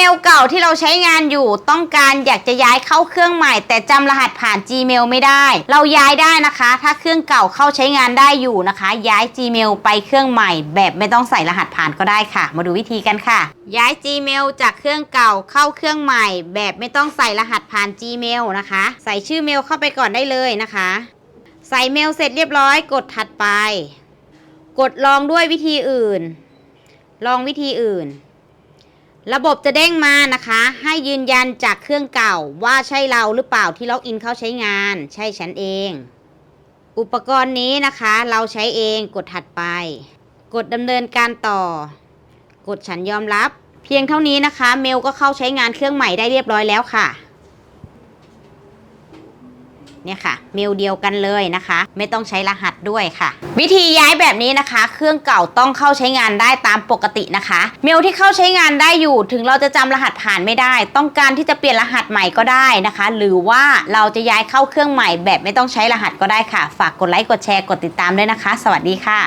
Gmail เก่าที่เราใช้งานอยู่ ต้องการอยากจะย้ายเข้าเครื่องใหม่ แต่จำรหัสผ่าน Gmail ไม่ได้ เราย้ายได้นะคะ ถ้าเครื่องเก่าเข้าใช้งานได้อยู่นะคะ ย้าย Gmail ไปเครื่องใหม่ แบบไม่ต้องใส่รหัสผ่านก็ได้ค่ะ มาดูวิธีกันค่ะ ย้าย Gmail จากเครื่องเก่าเข้าเครื่องใหม่ แบบไม่ต้องใส่รหัสผ่าน Gmail นะคะ ใส่ชื่อเมลเข้าไปก่อนได้เลยนะคะ ใส่เมลเสร็จเรียบร้อย กดถัดไป กดลองด้วยวิธีอื่น ลองวิธีอื่น ระบบจะเด้งมานะคะ ให้ยืนยันจากเครื่องเก่าว่าใช่เราหรือเปล่าที่ล็อกอินเข้าใช้งาน ใช่ฉันเอง อุปกรณ์นี้นะคะ เราใช้เองกดถัดไป กดดำเนินการต่อ กดฉันยอมรับ เพียงเท่านี้นะคะ เมลก็เข้าใช้งานเครื่องใหม่ได้เรียบร้อยแล้วค่ะ เนี่ยค่ะ เมลเดียวกันเลยนะคะ ไม่ต้องใช้รหัสด้วยค่ะ วิธีย้ายแบบนี้นะคะ เครื่องเก่าต้องเข้าใช้งานได้ตามปกตินะคะ เมลที่เข้าใช้งานได้อยู่ ถึงเราจะจำรหัสผ่านไม่ได้ ต้องการที่จะเปลี่ยนรหัสใหม่ก็ได้นะคะ หรือว่าเราจะย้ายเข้าเครื่องใหม่แบบไม่ต้องใช้รหัสก็ได้ค่ะ ฝากกดไลค์กดแชร์กดติดตามด้วยนะคะ สวัสดีค่ะ